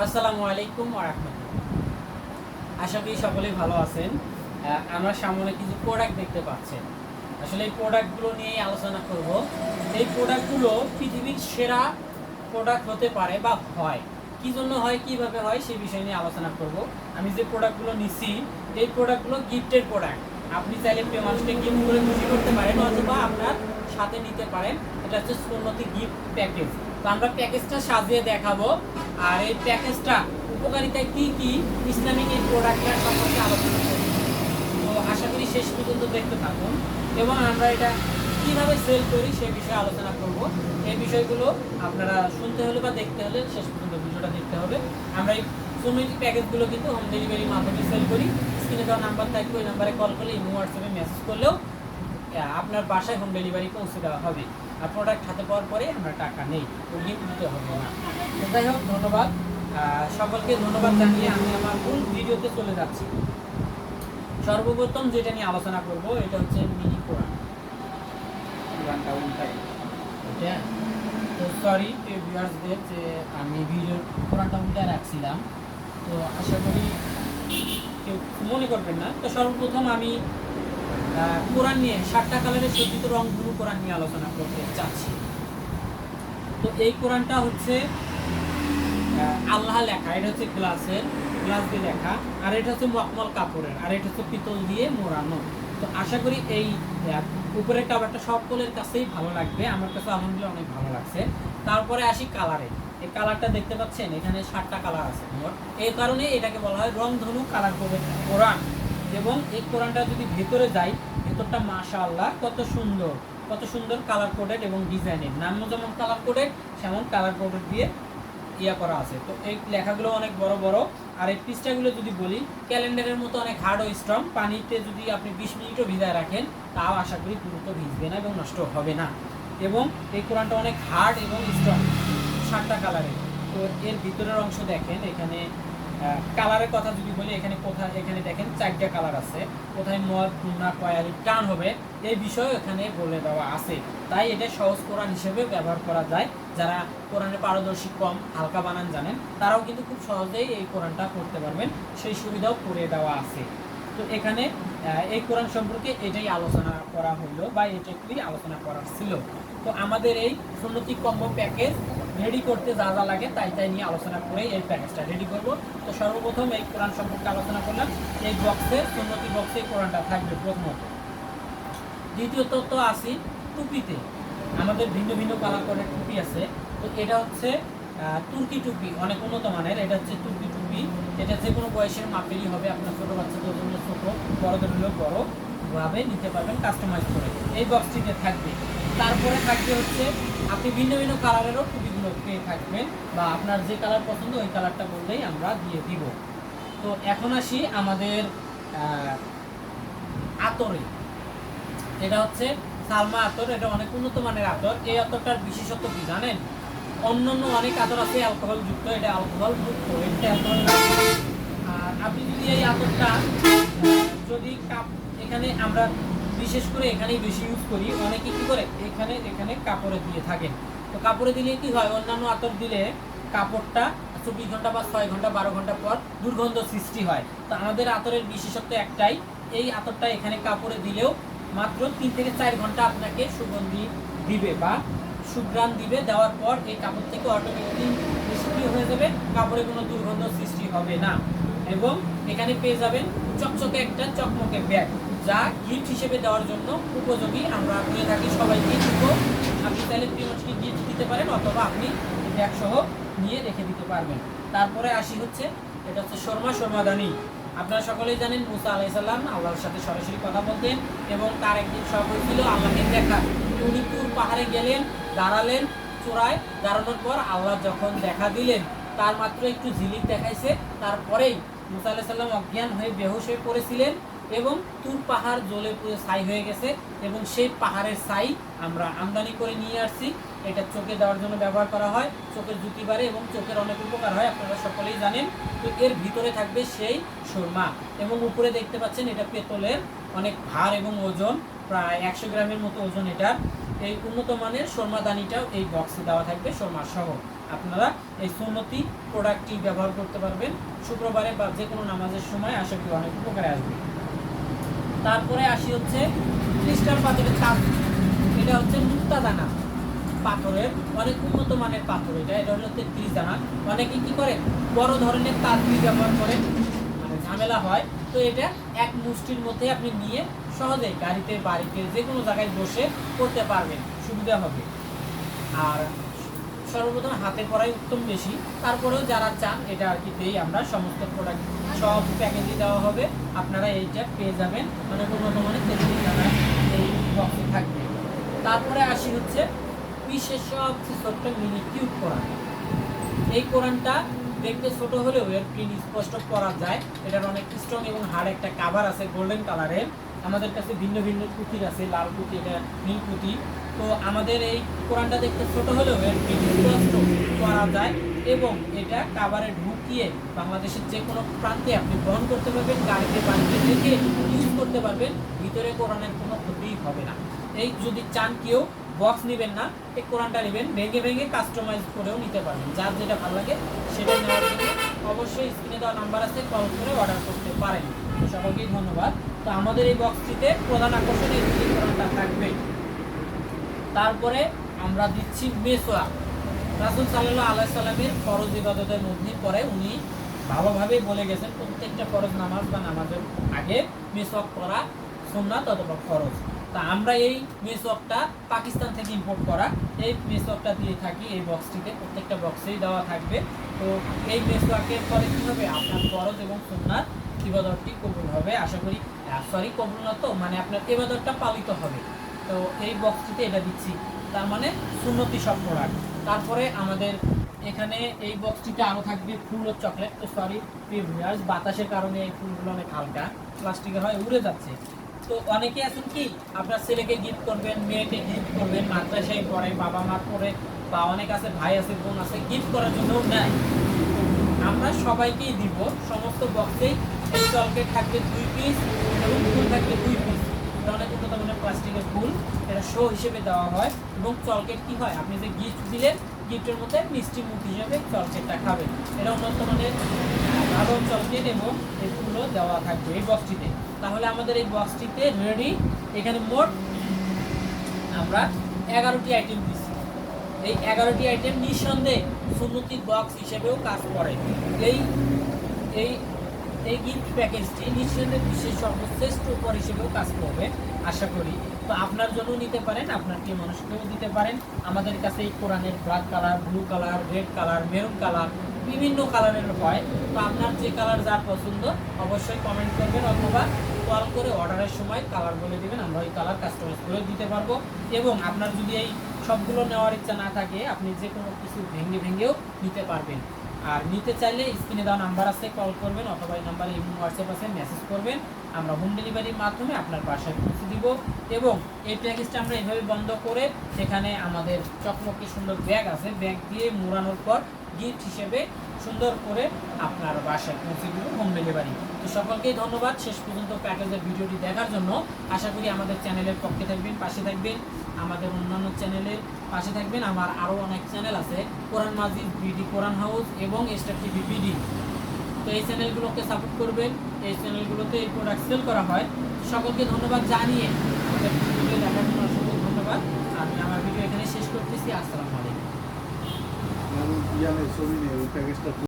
আসসালামু আলাইকুম রাহমাতুল্লাহ। আশা করি সকলেই ভালো আছেন। আমরা সামনে কিছু প্রোডাক্ট দেখতে পাচ্ছেন আসলে এই প্রোডাক্টগুলো নিয়েই আলোচনা করব। এই প্রোডাক্টগুলো পৃথিবীর সেরা প্রোডাক্ট হতে পারে বা হয়। কি জন্য হয়, কীভাবে হয় সেই বিষয় নিয়ে আলোচনা করব। আমি যে প্রোডাক্টগুলো নিচ্ছি এই প্রোডাক্টগুলো গিফটের প্রোডাক্ট আপনি চাইলে প্রিয় মানুষকে গিফট করে খুশি করতে পারেন অথবা আপনার সাথে নিতে পারেন। এটা হচ্ছে সুন্নতি গিফট প্যাকেজ তো আমরা প্যাকেজটা সাজিয়ে দেখাবো। আর এই প্যাকেজটা উপকারিতা কি কি? ইসলামিক এই প্রোডাক্টটার সম্পর্কে আলোচনা করব। তো আশা করি শেষ পর্যন্ত দেখতে থাকুন এবং আমরা এটা কীভাবে সেল করি সেই বিষয়ে আলোচনা করব। এই বিষয়গুলো আপনারা শুনতে হলে বা দেখতে হলে শেষ পর্যন্ত ভিডিওটা দেখতে হবে। আমরা এই কমিউনিটি প্যাকেজগুলো কিন্তু হোম ডেলিভারির মাধ্যমে সেল করি। স্ক্রিনে দেওয়া নাম্বার থাকবে, ওই নাম্বারে কল করলে ইমো হোয়াটসঅ্যাপে মেসেজ করলেও আপনার বাসায় হোম ডেলিভারি পৌঁছে দেওয়া হবে। আর প্রোডাক্ট হাতে পাওয়ার পরে আমরা টাকা নেই অগ্রিম দিতে হবে না। যাই হোক, ধন্যবাদ। সকলকে ধন্যবাদ জানিয়ে আমি আমার মূল ভিডিওতে চলে যাচ্ছি। সর্বপ্রথম যেটা নিয়ে আলোচনা করব, এটা হচ্ছে মিনি কোরআন কোরআনটা উল্টাই। এটা তো সরি ভিউয়ার্সদের যে আমি ভিডিও কোরআনটা উল্টায় রাখছিলাম। তো আশা করি কেউ মনে করবেন না। তো সর্বপ্রথম আমি কোরআন নিয়ে, সাতটা কালারের সজ্জিত রংধনু কোরআন নিয়ে আলোচনা করতে চাচ্ছি। তো এই কোরআনটা হচ্ছে আল্লাহ লেখা, এটা হচ্ছে গ্লাসের, গ্লাস দিয়ে লেখা, আর এটা হচ্ছে মকমল কাপড়ের, আর এটা হচ্ছে পিতল দিয়ে মোড়ানো। তো আশা করি এই উপরের কাভারটা সকলের কাছেই ভালো লাগবে, আমার কাছে আলহামদুলিল্লাহ অনেক ভালো লাগছে। তারপরে আসি কালারে এই কালারটা দেখতে পাচ্ছেন, এখানে সাতটা কালার আছে মোট। এই কারণে এটাকে বলা হয় রংধনু কালার করে কোরআন। এবং এই কোরআনটা যদি ভেতরে যাই, ভেতরটা মাশা আল্লাহ কত সুন্দর কত সুন্দর কালার কোডেড এবং ডিজাইনের নাম যেমন কালার কোডেড সেমন কালার কোডেড দিয়ে ইয়া করা আছে। তো এই লেখাগুলো অনেক বড় বড়। আর এই পৃষ্ঠাগুলো যদি বলি, ক্যালেন্ডারের মতো অনেক হার্ড ও স্ট্রং পানিতে যদি আপনি বিশ মিনিটও ভিজায় রাখেন, তাও আশা করি দ্রুত ভিজবে না এবং নষ্ট হবে না। এবং এই কোরআনটা অনেক হার্ড এবং স্ট্রং সাতটা কালারের তো এর ভিতরের অংশ দেখেন, এখানে কালারের কথা যদি বলি, এখানে কোথায়, এখানে দেখেন চারটা কালার আছে। কোথায় মদ টুনা কয়ালি, টান হবে, এই বিষয় এখানে বলে দেওয়া আছে। তাই এটা সহজ কোরআন হিসেবে ব্যবহার করা যায়। যারা কোরআনে পারদর্শী কম, হালকা বানান জানেন, তারাও কিন্তু খুব সহজেই এই কোরআনটা করতে পারবেন। সেই সুবিধাও করে দেওয়া আছে। তো এখানে এই কোরআন সম্পর্কে এটাই আলোচনা করা হলো বা এটাই আলোচনা করার ছিল। তো আমাদের এই সুন্নতি কম্বো প্যাকেজ রেডি করতে যা যা লাগে তাই তাই নিয়ে আলোচনা করে এই প্যাকেজটা রেডি করব। তো সর্বপ্রথম এই কোরআন সম্পর্কে আলোচনা করলাম। এই বক্সে সুন্নতি বক্সে কোরআনটা থাকবে প্রথমত। দ্বিতীয়ত তো আসি টুপিতে। আমাদের ভিন্ন ভিন্ন কালার করে টুপি আছে। তো এটা হচ্ছে তুর্কি টুপি, অনেক উন্নত মানের। এটা হচ্ছে তুর্কি টুপি। এটা যে কোনো বয়সের মাপেরই হবে। আপনার ছোটো বাচ্চাদের জন্য ছোটো, বড়দের হলেও বড়। ভাবে নিতে পারবেন কাস্টমাইজ করে। এই বক্সটিতে থাকবে, তারপরে থাকবে হচ্ছে আপনি ভিন্ন ভিন্ন কালারেরও টুপিগুলো পেয়ে থাকবেন বা আপনার যে কালার পছন্দ, ওই কালারটা বললেই আমরা দিয়ে দিব। তো এখন আসি আমাদের আতরে। এটা হচ্ছে সালমা আতর, এটা অনেক উন্নত মানের আতর। এই আতরটার বিশেষত্ব কি জানেন? অন্যান্য অনেক আতর আছে অ্যালকোহল যুক্ত এটা অ্যালকোহল মুক্ত এটা না। আর আপনি যদি এই আতরটা, যদি কাপ এখানে আমরা বিশেষ করে এখানেই বেশি ইউজ করি। অনেকে কি করে? এখানে এখানে কাপড়ে দিয়ে থাকেন। তো কাপড়ে দিলে কি হয়? অন্যান্য আতর দিলে কাপড়টা চব্বিশ ঘণ্টা বা ছয় ঘণ্টা, বারো ঘণ্টা পর দুর্গন্ধ সৃষ্টি হয়। তো আমাদের আতরের বিশেষত্ব একটাই, এই আতরটা এখানে কাপড়ে দিলেও মাত্র তিন থেকে চার ঘণ্টা আপনাকে সুগন্ধি দিবে বা সুগ্রাণ দিবে। দেওয়ার পর এই কাপড় থেকে অটোমেটিকলি নিষ্ক্রিয় হয়ে যাবে, কাপড়ে কোনো দুর্গন্ধ সৃষ্টি হবে না। এবং এখানে পেয়ে যাবেন চকচকে একটা চকমকে ব্যাগ। যা গিফট হিসেবে দেওয়ার জন্য উপযোগী। আমরা করে থাকি সবাইকে দিব। আপনি চাইলে প্রিয়মসকে গিফট দিতে পারেন অথবা আপনি ব্যাগসহ নিয়ে রেখে দিতে পারবেন। তারপরে আসি হচ্ছে, এটা হচ্ছে শর্মা শর্মাদানি আপনারা সকলেই জানেন মুসা আলাইসাল্লাম আল্লাহর সাথে সরাসরি কথা বলতেন এবং তার একদিন শখ হয়েছিল আল্লাহকে দেখা। উনি তুর পাহাড়ে গেলেন, দাঁড়ালেন চূড়ায়। দাঁড়ানোর পর আল্লাহ যখন দেখা দিলেন, তার মাত্র একটু ঝিলিক দেখাইছে। তারপরেই মুসা আলাইসাল্লাম অজ্ঞান হয়ে বেহুশ হয়ে পড়েছিলেন। এবং তুর পাহাড় জ্বলে পুড়ে ছাই হয়ে গেছে এবং সেই পাহাড়ের ছাই আমরা আমদানি করে নিয়ে আসছি। এটা চোখে দেওয়ার জন্য ব্যবহার করা হয়, চোখের জুতি বাড়ে এবং চোখের অনেক উপকার হয়, আপনারা সকলেই জানেন। তো এর ভিতরে থাকবে সেই সুরমা এবং উপরে দেখতে পাচ্ছেন এটা পেতলের অনেক ভার এবং ওজন, প্রায় একশো গ্রামের মতো ওজন এটার। এই উন্নত মানের শর্মাদানিটাও এই বক্সে দেওয়া থাকবে শর্মা সহ। আপনারা এই সুন্নতি প্রোডাক্টটি ব্যবহার করতে পারবেন। শুক্রবারে বা যে কোনো নামাজের সময় আশা করি অনেক উপকারে আসবে। তারপরে আসি হচ্ছে ক্রিস্টাল পাথরের তাপ এটা হচ্ছে মুক্তা দানা পাথরের, অনেক উন্নত মানের পাথর এটা। এটা হলো তেত্রিশ দানা। অনেকে কী করে? বড় ধরনের তাঁতনি ব্যবহার করে। মানে ঝামেলা হয়। তো এটা এক মুষ্টির মধ্যে আপনি নিয়ে সহজে গাড়িতে, বাড়িতে যে কোনো জায়গায় বসে করতে পারবেন। সুবিধা হবে। আর সর্বপ্রথম হাতে করাই উত্তম বেশি। তারপরেও যারা চান, এটা আর কি দেই আমরা সমস্ত প্রোডাক্ট সব প্যাকেজে দেওয়া হবে। আপনারা এইটা পেয়ে যাবেন। মানে উন্নত মানের তেত্রিশ দানা এই বক্সে থাকবে। তারপরে আসি হচ্ছে বিশ্বের সবচেয়ে ছোট্ট মিনি কিউব কোরআন এই কোরআনটা দেখতে ছোট হলেও এর প্রিন্ট স্পষ্ট করা যায়। এটার অনেক স্ট্রং এবং হার্ড একটা কাভার আছে গোল্ডেন কালারের আমাদের কাছে ভিন্ন ভিন্ন পুঁতির আছে, লাল পুঁতি এটা নীল পুঁথি। তো আমাদের এই কোরআনটা দেখতে ছোট হলেও এর স্পষ্ট পড়া যায় এবং এটা কাভারে ঢুকিয়ে বাংলাদেশের যে কোনো প্রান্তে আপনি বহন করতে পারবেন, গাড়িতে, বাড়িতে রেখে ইউজ করতে পারবেন, ভিতরে কোরআনের কোনো ক্ষতিই হবে না। এই যদি চান কেউ বক্স নেবেন না, এই কোরআনটা নেবেন, ভেঙে ভেঙে কাস্টমাইজ করেও নিতে পারবেন। যার যেটা ভালো লাগে সেটা নেওয়ার জন্য অবশ্যই স্ক্রিনে দেওয়া নাম্বার আছে কল করে অর্ডার করতে পারেন। সকলকেই ধন্যবাদ। তো আমাদের এই বক্সটিতে প্রধান আকর্ষণ এই দুটি ধরনটা থাকবে। তারপরে আমরা দিচ্ছি মেসোয়া। রাসুল সাল্লাহ আল্লাহ সাল্লামের ফরজ ইবাদতের মধ্যে পরে উনি ভালোভাবে বলে গেছেন, প্রত্যেকটা ফরজ নামাজ বা নামাজের আগে মেসওয়াক করা সুন্নাত অথবা ফরজ। তা আমরা এই মেসওয়াকটা পাকিস্তান থেকে ইম্পোর্ট করা, এই মেসওয়াকটা দিয়ে থাকি এই বক্সটিতে প্রত্যেকটা বক্সেই দেওয়া থাকবে। তো এই মেসওয়াকের ফলে কী হবে? আপনার ফরজ এবং সুন্নাত ইবাদতটি কবুল হবে। আশা করি সরি কবুল না তো মানে আপনার ইবাদতটা পালিত হবে। তো এই বক্সটিতে এটা দিচ্ছি। তার মানে সুন্নতি সব প্রোডাক্ট তারপরে আমাদের এখানে এই বক্সটিতে আরও থাকবে ফুল ও চকলেট তো সরি বাতাসের কারণে এই ফুলগুলো অনেক হালকা। প্লাস্টিকের হয়, উড়ে যাচ্ছে। তো অনেকে আছেন কি, আপনার ছেলেকে গিফট করবেন, মেয়েকে গিফট করবেন, মাদ্রাসায় পড়ে, বাবা মা পড়ে, বা অনেক আছে, ভাই আছে, বোন আছে গিফট করার জন্য নেয়। আমরা সবাইকেই দিব, সমস্ত বক্সেই চলকেট থাকবে দুই পিস এবং ফুল থাকবে দুই পিস অনেক উন্নত মানের প্লাস্টিকের ফুল, এটা শো হিসেবে দেওয়া হয় এবং চলকেট কি হয়, আপনি যে গিফট দিলেন গিফটের মধ্যে মিষ্টি মুখ হিসেবে চলকেটটা খাবেন। এটা উন্নত মানের ভালো চলকেট এবং ফুলও দেওয়া থাকবে এই বক্সটিতে তাহলে আমাদের এই বক্সটিতে রেডি এখানে মোট আমরা এগারোটি আইটেম দিচ্ছি। এই এগারোটি আইটেম নিঃসন্দেহে সুন্নতি বক্স হিসেবেও কাজ করে। এই এই এই গিফট প্যাকেজটি নিঃসন্দেহে বিশ্বের সর্বশ্রেষ্ঠ উপর হিসেবেও কাজ করবে, আশা করি। তো আপনার জন্য নিতে পারেন, আপনার প্রিয় মানুষকেও দিতে পারেন। আমাদের কাছে এই কোরআনের black colour blue colour red colour maroon colour বিভিন্ন কালারের হয়। তো আপনার যে কালার যার পছন্দ, অবশ্যই কমেন্ট করবেন অথবা কল করে অর্ডারের সময় কালার বলে দেবেন, আমরা ওই কালার কাস্টমাইজ করে দিতে পারব। এবং আপনার যদি এই সবগুলো নেওয়ার ইচ্ছা না থাকে, আপনি যে কোনো কিছু ভেঙে ভেঙেও নিতে পারবেন। আর নিতে চাইলে স্ক্রিনে দেওয়া নাম্বার আছে কল করবেন অথবা এই নাম্বারে ইমো হোয়াটসঅ্যাপ আছে মেসেজ করবেন। আমরা হোম ডেলিভারির মাধ্যমে আপনার বাসায় পৌঁছে দিব এবং এই প্যাকেজটা আমরা এভাবে বন্ধ করে সেখানে আমাদের চকমকি সুন্দর ব্যাগ আছে ব্যাগ দিয়ে মোড়ানোর পর গিফট হিসেবে সুন্দর করে আপনার বাসায় পৌঁছে দিব হোম ডেলিভারি তো সকলকেই ধন্যবাদ। শেষ পর্যন্ত প্যাকেজের ভিডিওটি দেখার জন্য আশা করি আমাদের চ্যানেলের পক্ষে থাকবেন, পাশে থাকবেন, আমাদের অন্যান্য চ্যানেলের পাশে থাকবেন। আমার আরও অনেক চ্যানেল আছে, কোরআন মাজিদ বিডি কোরআন হাউস এবং স্টার টিভি বিডি তো এই চ্যানেলগুলোকে সাপোর্ট করবেন, এই চ্যানেলগুলোতে এই প্রোডাক্ট সেল করা হয়। সকলকে ধন্যবাদ জানিয়ে আমাদের ভিডিও দেখার জন্য অসংখ্য ধন্যবাদ। আমি আমার ভিডিও এখানে শেষ করতেছি। আসসালামু আলাইকুম। ইয়ানের ছবি নিয়ে ওই প্যাকেজটা